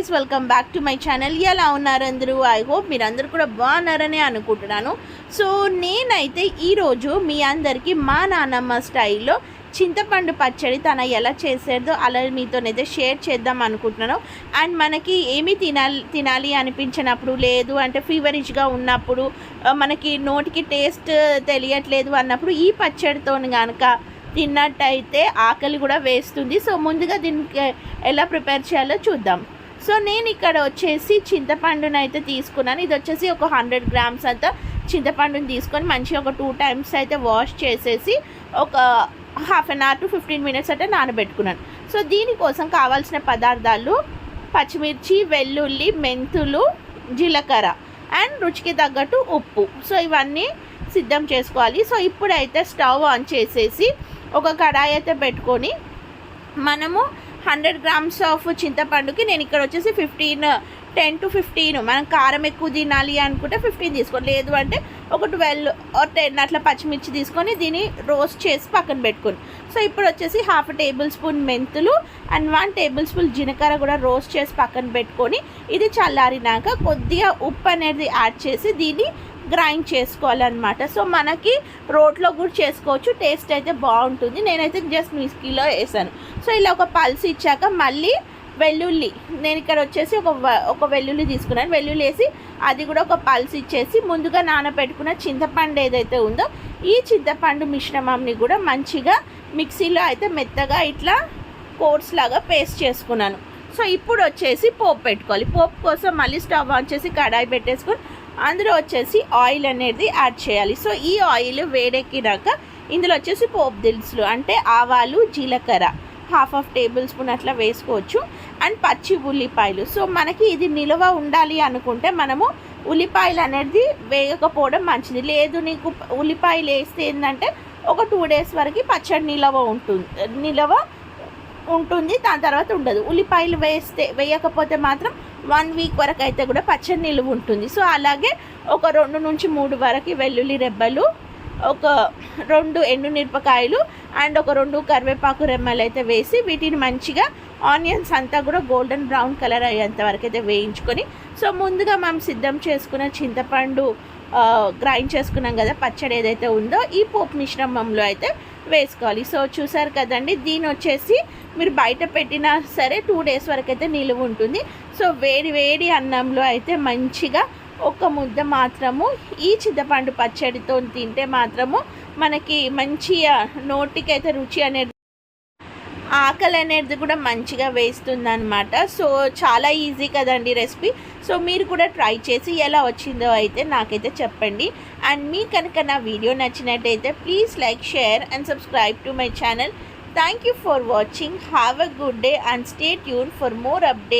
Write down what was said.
Guys welcome back to my channel ఎలా ఉన్నారు అందరూ? ఐ హోప్ మీరు అందరూ కూడా బాగున్నారని అనుకుంటున్నాను. సో నేనైతే ఈరోజు మీ అందరికీ మా నాన్నమ్మ స్టైల్లో చింతపండు పచ్చడి తన ఎలా చేసేదో అలా మీతోనైతే షేర్ చేద్దాం అనుకుంటున్నాను. అండ్ మనకి ఏమి తినాలి తినాలి అనిపించినప్పుడు లేదు అంటే ఫీవరిష్గా ఉన్నప్పుడు మనకి నోటికి టేస్ట్ తెలియట్లేదు అన్నప్పుడు ఈ పచ్చడితో కనుక తిన్నట్టయితే ఆకలి కూడా వేస్తుంది. సో ముందుగా దీనికి ఎలా ప్రిపేర్ చేయాలో చూద్దాం. సో నేను ఇక్కడ వచ్చేసి చింతపండును అయితే తీసుకున్నాను. ఇది వచ్చేసి ఒక హండ్రెడ్ గ్రామ్స్ అంతా చింతపండుని తీసుకొని మంచిగా ఒక టూ టైమ్స్ అయితే వాష్ చేసేసి ఒక half an hour to fifteen minutes అయితే నానబెట్టుకున్నాను. సో దీనికోసం కావాల్సిన పదార్థాలు పచ్చిమిర్చి వెల్లుల్లి మెంతులు జీలకర్ర అండ్ రుచికి తగ్గట్టు ఉప్పు. సో ఇవన్నీ సిద్ధం చేసుకోవాలి. సో ఇప్పుడైతే స్టవ్ ఆన్ చేసేసి ఒక కడాయి అయితే పెట్టుకొని మనము హండ్రెడ్ గ్రామ్స్ ఆఫ్ చింతపండుకి నేను ఇక్కడ వచ్చేసి ఫిఫ్టీన్ టెన్ టు ఫిఫ్టీన్. మనం కారం ఎక్కువ తినాలి అనుకుంటే ఫిఫ్టీన్ తీసుకోండి. లేదు అంటే ఒక ట్వెల్వ్ ఆర్ టెన్ అట్లా పచ్చిమిర్చి తీసుకొని దీన్ని రోస్ట్ చేసి పక్కన పెట్టుకుని సో ఇప్పుడు వచ్చేసి హాఫ్ టేబుల్ స్పూన్ మెంతులు అండ్ వన్ టేబుల్ స్పూన్ జీలకర్ర కూడా రోస్ట్ చేసి పక్కన పెట్టుకొని ఇది చల్లారినాక కొద్దిగా ఉప్పు అనేది యాడ్ చేసి దీన్ని గ్రైండ్ చేసుకోవాలన్నమాట. సో మనకి రోట్లో కూడా చేసుకోవచ్చు. టేస్ట్ అయితే బాగుంటుంది. నేనైతే జస్ట్ మిస్కీలో వేసాను. సో ఇలా ఒక పల్స్ ఇచ్చాక మళ్ళీ వెల్లుల్లి నేను ఇక్కడ వచ్చేసి ఒక ఒక వెల్లుల్లి తీసుకున్నాను. వెల్లుల్లి వేసి అది కూడా ఒక పల్స్ ఇచ్చేసి ముందుగా నానబెట్టుకున్న చింతపండు ఏదైతే ఉందో ఈ చింతపండు మిశ్రమంని కూడా మంచిగా మిక్సీలో అయితే మెత్తగా ఇట్లా కోర్స్ లాగా పేస్ట్ చేసుకున్నాను. సో ఇప్పుడు వచ్చేసి పోపు పెట్టుకోవాలి. పోపు కోసం మళ్ళీ స్టవ్ ఆన్ చేసి కడాయి పెట్టేసుకొని అందులో వచ్చేసి ఆయిల్ అనేది యాడ్ చేయాలి. సో ఈ ఆయిల్ వేడెక్కినాక ఇందులో వచ్చేసి పోపు దినుసులు అంటే ఆవాలు జీలకర్ర హాఫ్ ఆఫ్ టేబుల్ స్పూన్ అట్లా వేసుకోవచ్చు. అండ్ పచ్చి ఉల్లిపాయలు. సో మనకి ఇది నిల్వ ఉండాలి అనుకుంటే మనము ఉల్లిపాయలు అనేది వేయకపోవడం మంచిది. లేదు నీకు ఉల్లిపాయలు వేస్తే ఏంటంటే ఒక టూ డేస్ వరకు పచ్చడి నిలవ ఉంటుంది నిలవ ఉంటుంది దాని తర్వాత ఉండదు. ఉల్లిపాయలు వేస్తే వేయకపోతే మాత్రం వన్ వీక్ వరకు అయితే కూడా పచ్చడి నిలువ ఉంటుంది. సో అలాగే ఒక రెండు నుంచి మూడు వరకు వెల్లుల్లి రెబ్బలు ఒక రెండు ఎండుమిరపకాయలు అండ్ ఒక రెండు కరివేపాకు రెమ్మలు అయితే వేసి వీటిని మంచిగా ఆనియన్స్ అంతా కూడా గోల్డెన్ బ్రౌన్ కలర్ అయ్యేంత వరకు అయితే వేయించుకొని సో ముందుగా మనం సిద్ధం చేసుకున్న చింతపండు గ్రైండ్ చేసుకున్నాం కదా పచ్చడి ఏదైతే ఉందో ఈ పోపు మిశ్రమంలో అయితే వేసుకోవాలి. సో చూసారు కదండి దీని వచ్చేసి మీరు బయట పెట్టినా సరే టూ డేస్ వరకు అయితే నిలువ ఉంటుంది. సో వేడి వేడి అన్నంలో అయితే మంచిగా ఒక ముద్ద మాత్రము ఈ చింతపండు పచ్చడితో తింటే మాత్రము మనకి మంచిగా నోటికి అయితే రుచి అనేది ఆకలి అనేది కూడా మంచిగా వేస్తుందనమాట సో చాలా ఈజీ కదండి రెసిపీ. సో మీరు కూడా ట్రై చేసి ఎలా వచ్చిందో అయితే నాకైతే చెప్పండి. అండ్ మీ కనుక నా వీడియో నచ్చినట్టయితే please like share and subscribe to my channel. Thank you for watching. Have a good day and stay tuned for more updates.